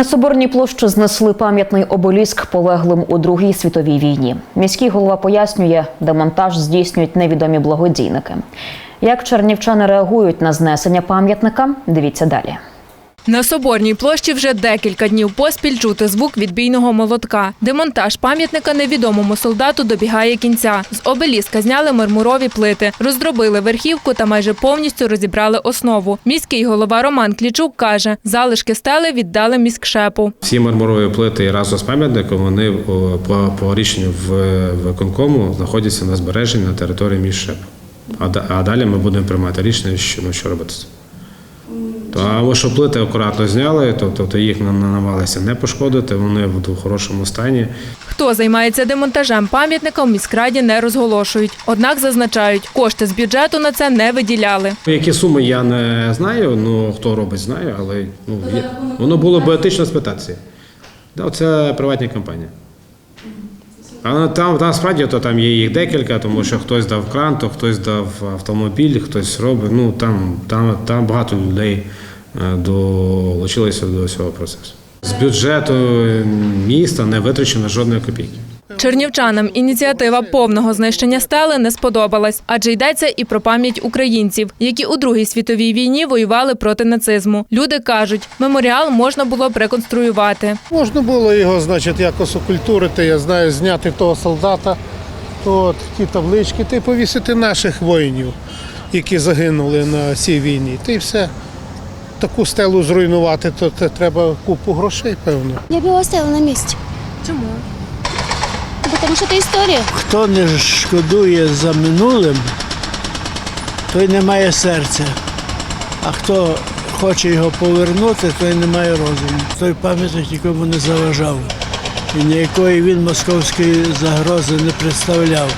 На Соборній площі знесли пам'ятний обеліск полеглим у Другій світовій війні. Міський голова пояснює, демонтаж здійснюють невідомі благодійники. Як чернівчани реагують на знесення пам'ятника, дивіться далі. На Соборній площі вже декілька днів поспіль чути звук відбійного молотка. Демонтаж пам'ятника невідомому солдату добігає кінця. З обеліска зняли мармурові плити, роздробили верхівку та майже повністю розібрали основу. Міський голова Роман Клічук каже, залишки стели віддали міськшепу. Всі мармурові плити разом з пам'ятником вони по, по рішенню виконкому знаходяться на збереженні на території міжшеп. А, а далі ми будемо приймати рішення, що, ну, що робити. З цим. То, а ось що плити акуратно зняли, то- тобто їх нам намагалися не пошкодити, вони в хорошому стані. Хто займається демонтажем пам'ятника, в міськраді не розголошують. Однак зазначають, кошти з бюджету на це не виділяли. Які суми я не знаю, ну хто робить, знаю, але ну, є. воно було б етично спитатися. Да, це приватні компанії. А там, там справді то там є їх декілька, тому що хтось дав кран, то хтось дав автомобіль, хтось робить. Ну там, там, там багато людей долучилися до цього процесу. З бюджету міста не витрачено жодної копійки. Чернівчанам ініціатива повного знищення стели не сподобалась, адже йдеться і про пам'ять українців, які у Другій світовій війні воювали проти нацизму. Люди кажуть, меморіал можна було б реконструювати. Можна було його, значить, якось окультурити, я знаю, зняти того солдата, от, ті таблички, та й повісити наших воїнів, які загинули на цій війні. Та й все. Таку стелу зруйнувати, то, це треба купу грошей, певно. Я б його оставила на місці. Чому? Тому що це історія. Хто не шкодує за минулим, той не має серця. А хто хоче його повернути, той не має розуму. Той пам'ятник нікому не заважав. І ніякої він московської загрози не представляв.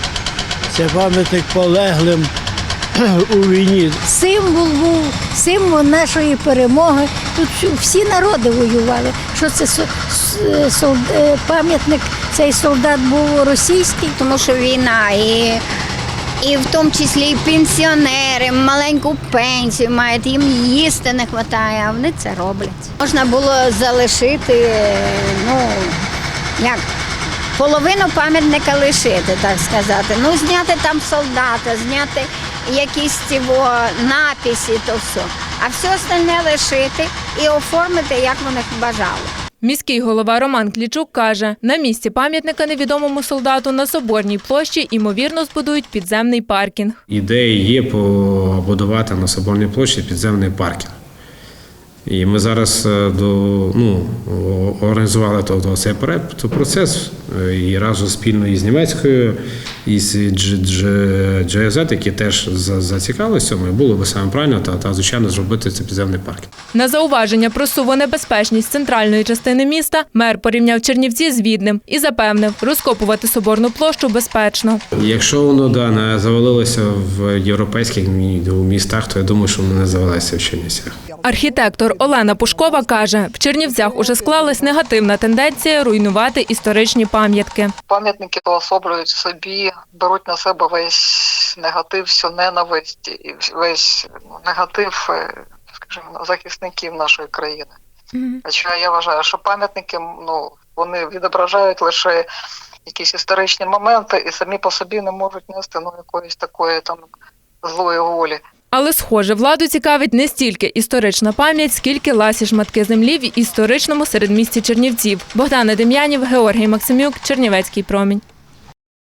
Це пам'ятник полеглим у війні. символ був, символ нашої перемоги. Тут всі народи воювали. Що це сол- е, пам'ятник, цей солдат був російський. тому що війна і, і в тому числі і пенсіонери маленьку пенсію мають, їм їсти не вистачає, а вони це роблять. Можна було залишити, ну як. Половину пам'ятника лишити, так сказати. Ну, зняти там солдата, зняти якісь цього написи, то все. А все остальне лишити і оформити, як вони бажали. Міський голова Роман Клічук каже, на місці пам'ятника невідомому солдату на Соборній площі ймовірно збудують підземний паркінг. Ідея є побудувати на Соборній площі підземний паркінг. І ми зараз е, до, ну, організували цей процес і разом спільно із німецькою, і з GIZ, які теж за- зацікавилися цьому, було би саме правильно та, та звичайно зробити цей підземний паркінг. На зауваження про суву небезпечність центральної частини міста мер порівняв Чернівці з Відним і запевнив, розкопувати соборну площу безпечно. Якщо воно да, не завалилося в європейських містах, то я думаю, що воно не завалилося в Чернівцях. Архітектор Олена Пушкова каже, в Чернівцях уже склалась негативна тенденція руйнувати історичні пам'ятки. Пам'ятники уособлюють собі, беруть на себе весь негатив, всю ненависть і весь негатив, е, скажімо, захисників нашої країни. Хоча я вважаю, що пам'ятники ну, вони відображають лише якісь історичні моменти і самі по собі не можуть нести ну, якоїсь такої там злої волі. Але, схоже, владу цікавить не стільки історична пам'ять, скільки ласі шматки землі в історичному середмісті Чернівців. Богдана Дем'янів, Георгій Максимюк, Чернівецький промінь.